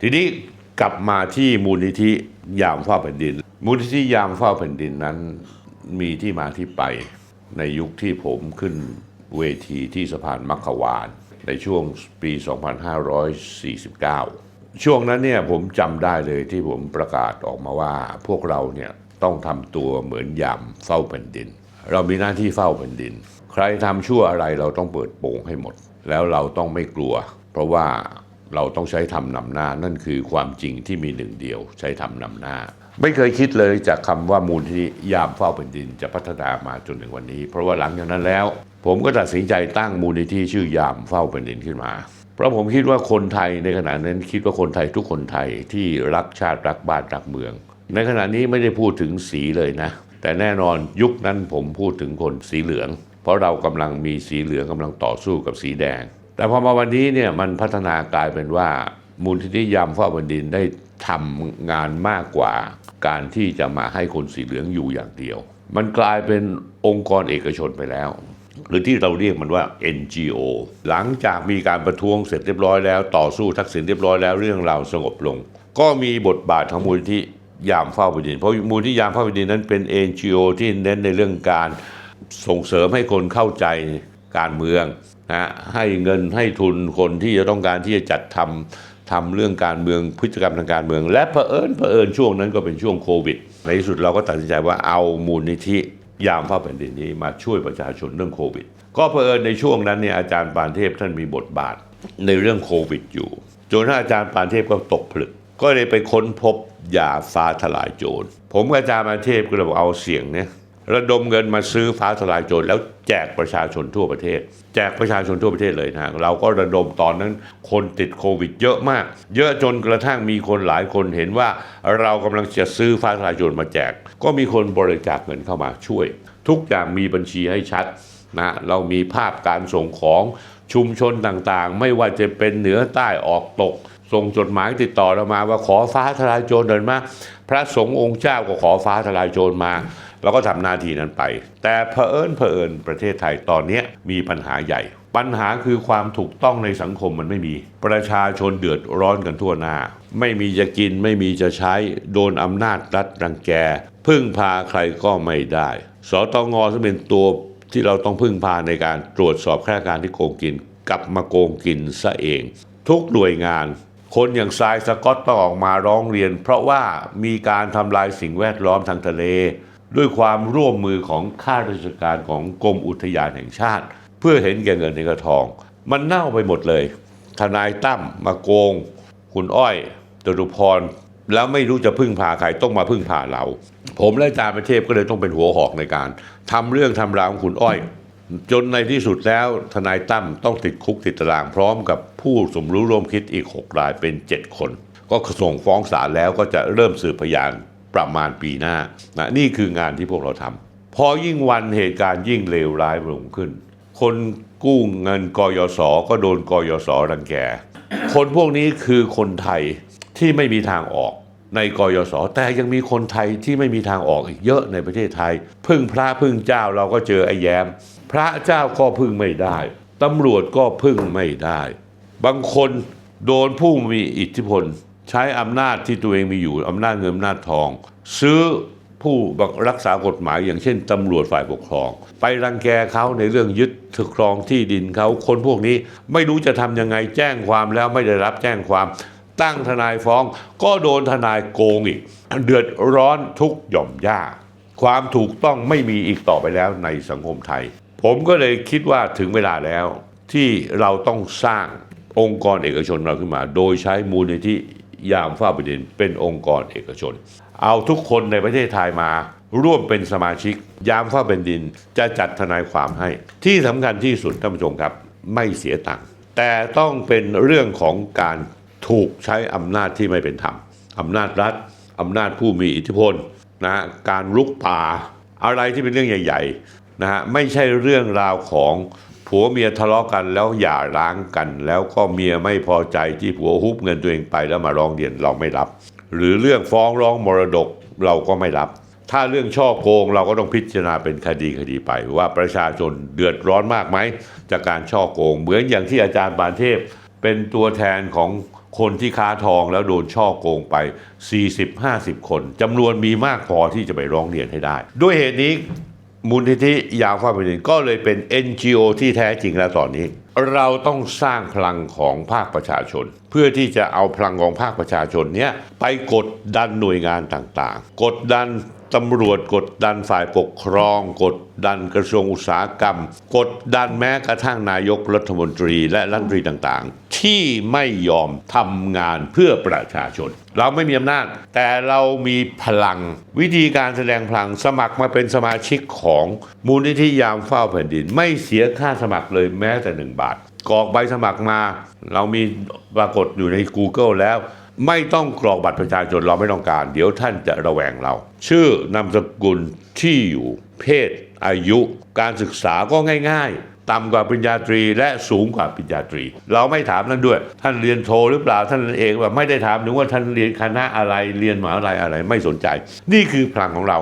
ทีนี้กลับมาที่มูลนิธิยามเฝ้าแผ่นดิน มูลนิธิยามเฝ้าแผ่นดินนั้นมีที่มาที่ไปในยุคที่ผมขึ้นเวทีที่สะพานมัคควาน ในช่วงปี 2549 ช่วงนั้นเนี่ยผมจำได้เลยที่ผมประกาศออกมาว่าพวกเราเนี่ยต้องทำตัวเหมือนยามเฝ้าแผ่นดิน เรามีหน้าที่เฝ้าแผ่นดิน ใครทำชั่วอะไรเราต้องเปิดโปงให้หมด แล้วเราต้องไม่กลัว เพราะว่า เราต้องใช้ทำนำหน้า นั่นคือความจริงที่มีหนึ่งเดียว ใช้ทำนำหน้า ไม่เคยคิดเลยจากคำว่ามูลที่ยามเฝ้าแผ่นดินจะพัฒนามาจนถึงวันนี้ เพราะว่าหลังจากนั้นแล้ว ผมก็ตัดสินใจตั้งมูลนิธิชื่อยามเฝ้าแผ่นดินขึ้นมา เพราะผมคิดว่าคนไทยในขณะนั้นคิดว่าคนไทยทุกคนไทยที่รักชาติรักบ้านรักเมือง ในขณะนี้ไม่ได้พูดถึงสีเลยนะ แต่แน่นอนยุคนั้นผมพูดถึงคนสีเหลือง เพราะเรากำลังมีสีเหลืองกำลังต่อสู้กับสีแดง แต่พอมาวันนี้เนี่ยมันพัฒนากลายเป็นว่า มูลนิธิยามเฝ้าแผ่นดินได้ทำงานมากกว่าการที่จะมาให้คนสีเหลืองอยู่อย่างเดียว มันกลายเป็นองค์กรเอกชนไปแล้ว หรือที่เราเรียกมันว่า NGO หลังจากมีการประท้วงเสร็จเรียบร้อยแล้วต่อสู้ทักษิณเรียบร้อยแล้วเรื่องราวสงบลง ก็มีบทบาทของมูลที่ยามเฝ้าแผ่นดิน เพราะมูลที่ยามเฝ้าแผ่นดินนั้นเป็น NGO ที่เน้นในเรื่องการส่งเสริมให้คนเข้าใจ การเมืองนะให้เงินให้ทุนคนที่จะต้องการที่จะจัดทำทำเรื่องการเมืองพฤติกรรมทางการเมือง และเผอิญเผอิญช่วงนั้นก็เป็นช่วงโควิด ในที่สุดเราก็ตัดสินใจว่าเอามูลนิธิยามเฝ้าแผ่นดินนี้มาช่วยประชาชนเรื่องโควิด ก็เผอิญในช่วงนั้นเนี่ยอาจารย์ปานเทพท่านมีบทบาทในเรื่องโควิดอยู่ จนถ้าอาจารย์ปานเทพก็ตกผลึก ก็เลยไปค้นพบยาฟ้าทลายโจร ผมกับอาจารย์ปานเทพก็เลยเอาเสียงเนี่ย ระดมเงินมาซื้อฟ้าทลายโจรแล้วแจกประชาชนทั่วประเทศ แจกประชาชนทั่วประเทศเลยนะเราก็ระดมตอนนั้นคนติดโควิดเยอะมาก เยอะจนกระทั่งมีคนหลายคนเห็นว่าเรากำลังจะซื้อฟ้าทลายโจรมาแจก ก็มีคนบริจาคเงินเข้ามาช่วย ทุกอย่างมีบัญชีให้ชัดนะเรามีภาพการส่งของชุมชนต่างๆ ไม่ว่าจะเป็นเหนือใต้ออกตก ส่งจดหมายติดต่อเรามาว่าขอฟ้าทลายโจรเดินมา พระสงฆ์องค์เจ้าก็ขอฟ้าทลายโจรมา เราก็ทำหน้าที่นั้นไป แต่เผอิญเผอิญประเทศไทยตอนนี้มีปัญหาใหญ่ ปัญหาคือความถูกต้องในสังคมมันไม่มี ประชาชนเดือดร้อนกันทั่วหน้า ไม่มีจะกินไม่มีจะใช้โดนอำนาจรัฐรังแก พึ่งพาใครก็ไม่ได้ สตงซึ่งเป็นตัวที่เราต้องพึ่งพาในการตรวจสอบข้าราชการที่โกงกินกลับมาโกงกินซะเอง ทุกหน่วยงานคนอย่างทรายสกอตต้องออกมาร้องเรียน เพราะว่ามีการทำลายสิ่งแวดล้อมทางทะเล ด้วยความร่วมมือของข้าราชการของกรมอุทยานแห่งชาติ เพื่อเห็นแก่เงินในกระทอง มันเน่าไปหมดเลยทนายตั้มมาโกง คุณอ้อยจตุพรแล้วไม่รู้จะพึ่งพาใครต้องมาพึ่งพาเรา ผมและอาจารย์ประเทศก็เลยต้องเป็นหัวหอกในการทำเรื่องทำราวของคุณอ้อย จนในที่สุดแล้วทนายตั้มต้องติดคุกติดตารางพร้อมกับผู้สมรู้ร่วมคิดอีก 6 รายเป็น 7 คน ก็ส่งฟ้องศาลแล้วก็จะเริ่มสืบพยาน ประมาณปีหน้านะนี่คืองานที่พวกเราทำพอยิ่งวันเหตุการณ์ยิ่งเลวร้ายลงขึ้น คนกู้เงินกยศก็โดนกยศรังแก คนพวกนี้คือคนไทยที่ไม่มีทางออกในกยศแต่ยังมีคนไทยที่ไม่มีทางออกอีกเยอะในประเทศไทย พึ่งพระพึ่งเจ้าเราก็เจอไอ้แย้มพระเจ้าก็พึ่งไม่ได้ตำรวจก็พึ่งไม่ได้ บางคนโดนผู้มีอิทธิพล ใช้อำนาจที่ตัวเองมีอยู่อำนาจเงินอำนาจทอง ซื้อผู้รักษากฎหมายอย่างเช่นตำรวจฝ่ายปกครอง ไปรังแกเขาในเรื่องยึดถือครองที่ดินเขาคนพวกนี้ไม่รู้จะทำยังไงแจ้งความแล้วไม่ได้รับแจ้งความ ตั้งทนายฟ้อง ก็โดนทนายโกงอีก เดือดร้อนทุกหย่อมย่าความถูกต้องไม่มีอีกต่อไปแล้วในสังคมไทย ผมก็เลยคิดว่าถึงเวลาแล้วที่เราต้องสร้างองค์กรเอกชนเราขึ้นมา โดยใช้มูลนิธิ ยามเฝ้าแผ่นดินเป็นองค์กรเอกชน เอาทุกคนในประเทศไทยมาร่วมเป็นสมาชิก ยามเฝ้าแผ่นดินจะจัดทนายความให้ ที่สำคัญที่สุดท่านผู้ชมครับ ไม่เสียตังค์แต่ต้องเป็นเรื่องของการถูกใช้อำนาจที่ไม่เป็นธรรมอำนาจรัฐอำนาจผู้มีอิทธิพลนะการลุกป่าอะไรที่เป็นเรื่องใหญ่ๆนะฮะไม่ใช่เรื่องราวของ ผัวเมียทะเลาะกันแล้วหย่าร้างกัน แล้วก็เมียไม่พอใจที่ผัวฮุบเงินตัวเองไปแล้วมาร้องเรียนเราไม่รับ หรือเรื่องฟ้องร้องมรดกเราก็ไม่รับ ถ้าเรื่องช่อโกงเราก็ต้องพิจารณาเป็นคดีคดีไป ว่าประชาชนเดือดร้อนมากไหมจากการช่อโกง เหมือนอย่างที่อาจารย์บานเทพ เป็นตัวแทนของคนที่ค้าทองแล้วโดนช่อโกงไป 40-50 คนจำนวนมีมากพอที่จะไปร้องเรียนให้ได้ ด้วยเหตุนี้ มูลนิธิยาวฟ้าแผ่นดินก็เลยเป็น NGO ที่แท้จริงแล้วตอนนี้ เราต้องสร้างพลังของภาคประชาชน เพื่อที่จะเอาพลังของภาคประชาชนเนี้ยไปกดดันหน่วยงานต่างๆ กดดัน ตำรวจกดดันฝ่ายปกครอง กดดันกระทรวงอุตสาหกรรม กดดันแม้กระทั่งนายกรัฐมนตรีและรัฐมนตรีต่างๆ ที่ไม่ยอมทำงานเพื่อประชาชน เราไม่มีอำนาจ แต่เรามีพลัง วิธีการแสดงพลังสมัครมาเป็นสมาชิกของมูลนิธิยามเฝ้าแผ่นดิน ไม่เสียค่าสมัครเลยแม้แต่หนึ่งบาทกรอกใบสมัครมา เรามีปรากฏอยู่ใน Google แล้ว ไม่ต้องกรอกบัตรประชาชนเราไม่ต้องการ เดี๋ยวท่านจะระแวงเรา ชื่อนามสกุลที่อยู่ เพศ อายุ การศึกษาก็ง่าย ๆ ต่ำกว่าปริญญาตรี และสูงกว่าปริญญาตรี เราไม่ถามนั่นด้วย ท่านเรียนโทหรือเปล่าท่านเองแบบไม่ได้ถามถึงว่าท่านเรียนคณะอะไรเรียนมหาวิทยาลัยอะไรไม่สนใจ นี่คือพลังของเรา